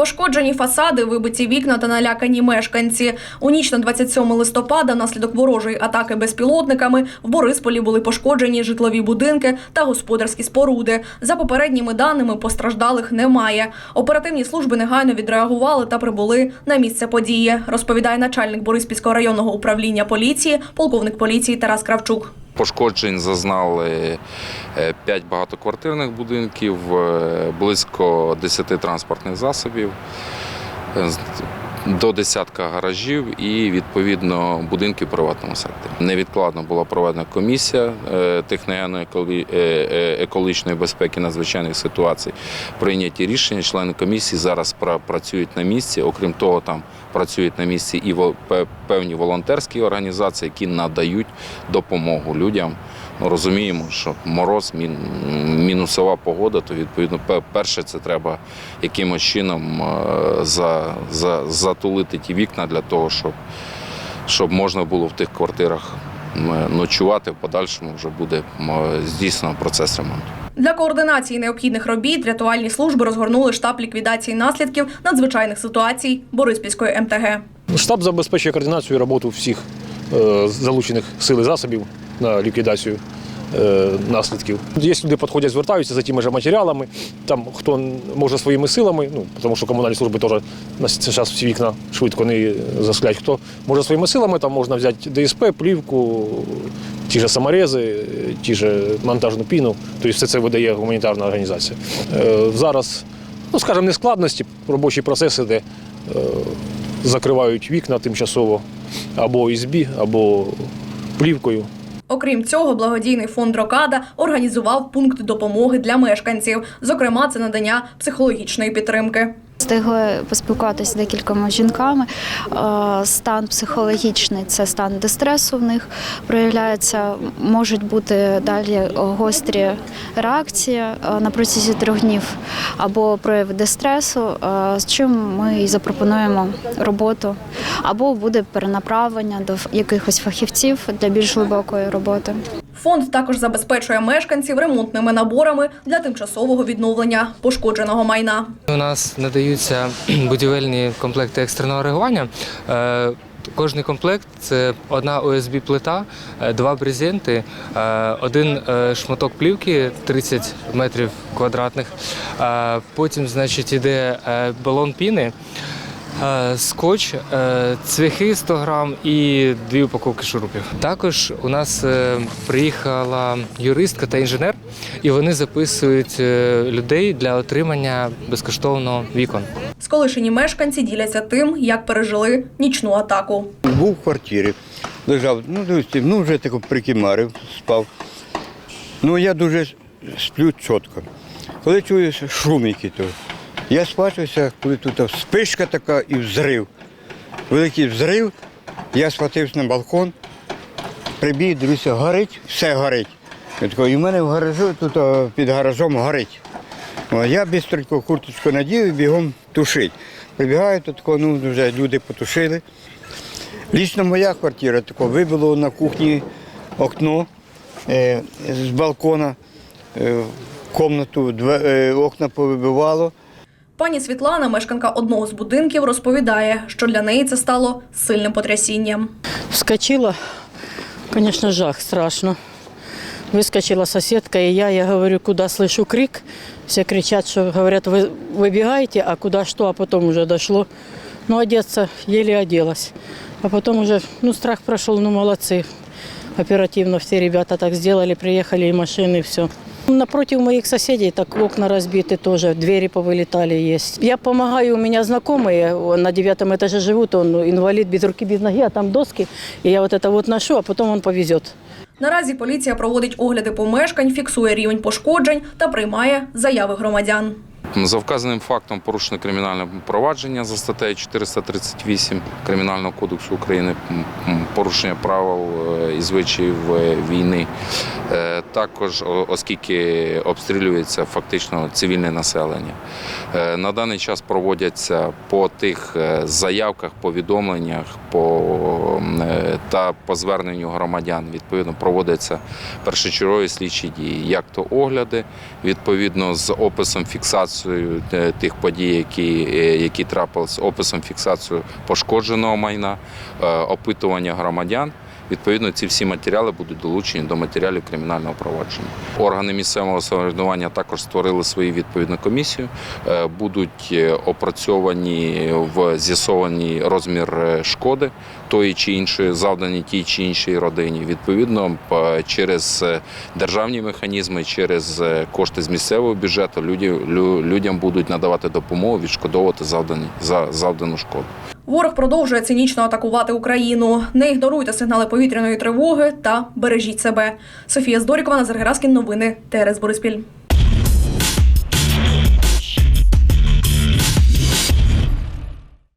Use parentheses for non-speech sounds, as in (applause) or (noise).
Пошкоджені фасади, вибиті вікна та налякані мешканці. У ніч на 27 листопада внаслідок ворожої атаки безпілотниками в Борисполі були пошкоджені житлові будинки та господарські споруди. За попередніми даними постраждалих немає. Оперативні служби негайно відреагували та прибули на місце події. Розповідає начальник Бориспільського районного управління поліції, полковник поліції Тарас Кравчук. Пошкоджень зазнали 5 багатоквартирних будинків, е, близько 10 транспортних засобів, е, до десятка гаражів і відповідно будинки в приватному секторі. Невідкладно була проведена комісія е, техногенно-екологічної безпеки надзвичайних ситуацій. Прийняті рішення. Члени комісії зараз пра- працюють на місці. Окрім того, там працюють на місці і певні волонтерські організації, які надають допомогу людям. Ну, розуміємо, що мороз, мінусова погода, то відповідно перше це треба якимось чином е, за, за, затулити ті вікна для того, щоб, щоб можна було в тих квартирах ночувати. В подальшому вже буде здійснено процес ремонту. Для координації необхідних робіт рятувальні служби розгорнули штаб ліквідації наслідків надзвичайних ситуацій Бориспільської МТГ. Штаб забезпечує координацію і роботу всіх залучених сил і засобів на ліквідацію е, наслідків. Є люди підходять, звертаються за тими ж матеріалами. Там хто може своїми силами, ну тому що комунальні служби теж на зараз всі вікна швидко не засклять. Хто може своїми силами, там можна взяти ДСП, плівку, ті ж саморези, ті ж монтажну піну. Тобто все це видає гуманітарна організація. Е, Зараз, ну скажімо, не складності, робочий процес іде. Е, закривають вікна тимчасово або ізбі, або плівкою. Окрім цього, благодійний фонд Рокада організував пункт допомоги для мешканців. Зокрема, це надання психологічної підтримки. Встигли поспілкуватися з декількома жінками. Е, Стан психологічний це стан дистресу в них проявляється. Можуть бути далі гострі реакції е, на протязі трьох днів або прояви дистресу, е, з чим ми і запропонуємо роботу, або буде перенаправлення до якихось фахівців для більш глибокої роботи. Фонд також забезпечує мешканців ремонтними наборами для тимчасового відновлення пошкодженого майна. У нас надаються (clears throat) будівельні комплекти екстреного реагування. Е, Кожний комплект це одна ОСБ плита, е, два брезенти, е, один шматок плівки 30 метрів квадратних. Потім, значить, іде балон піни, скотч, е, цвяхи 100 грам і дві упаковки шурупів. Також у нас е, приїхала юристка та інженер, і вони записують е, людей для отримання безкоштовно вікон. Сколишені мешканці діляться тим, як пережили нічну атаку. Був в квартирі, лежав, ну, ну вже тако прикимарив, спав. Ну, я дуже сплю чітко. Коли чую шум який то, я спачуся, коли тут спишка така і взрив. Великий взрив, я схватився на балкон, прибіг, дивлюся, горить, все горить. Я такий, і в мене в гаражу, тут під гаражом горить. Я бістренько курточку надів і бігом тушить. Прибігаю, тут тако, ну, вже люди потушили. Лічно моя квартира тако вибило на кухні окно е, з балкона, е, комнату, две, е, окна повибивало. Пані Світлана, мешканка одного з будинків, розповідає, що для неї це стало сильним потрясінням. Вскочила, конечно, жах, страшно. Выскочила соседка, и я, я говорю, куда слышу крик. Все кричат, что говорят, вы выбегаете, а куда что, а потом уже дошло. Ну, одеться еле оделась. А потом уже, ну, страх прошел, ну, молодцы. Оперативно все ребята так сделали, приехали и машины, все. Напротив моих соседей так окна разбиты тоже, двери повылетали есть. Я помогаю, у меня знакомые он на девятом этаже живут, он инвалид без руки, без ноги, а там доски. И я вот это вот ношу, а потом он повезет. Наразі поліція проводить огляди помешкань, фіксує рівень пошкоджень та приймає заяви громадян. За вказаним фактом порушено кримінальне провадження за статтею 438 Кримінального кодексу України порушення правил е, і звичаїв е, війни. Е, Також, оскільки обстрілюється фактично цивільне населення. На даний час проводяться по тих заявках, повідомленнях, по та по зверненню громадян відповідно проводяться першочергові слідчі дії, як то огляди, відповідно з описом фіксацією е, тих подій, які, е, які трапилися, описом фіксацією пошкодженого майна, е, опитування громадян. Відповідно, ці всі матеріали будуть долучені до матеріалів кримінального провадження. Органи місцевого самоврядування також створили свою відповідну комісію. Е, Будуть е, опрацьовані в з'ясований розмір е, шкоди тої чи іншої, завдані тій чи іншій родині. Відповідно, через державні механізми, через кошти з місцевого бюджету людям будуть надавати допомогу, відшкодовувати завдані за завдану шкоду. Ворог продовжує цинічно атакувати Україну. Не ігноруйте сигнали повітряної тривоги та бережіть себе. Софія Здорікова, Назар Гераскін. Новини ТРС Бориспіль.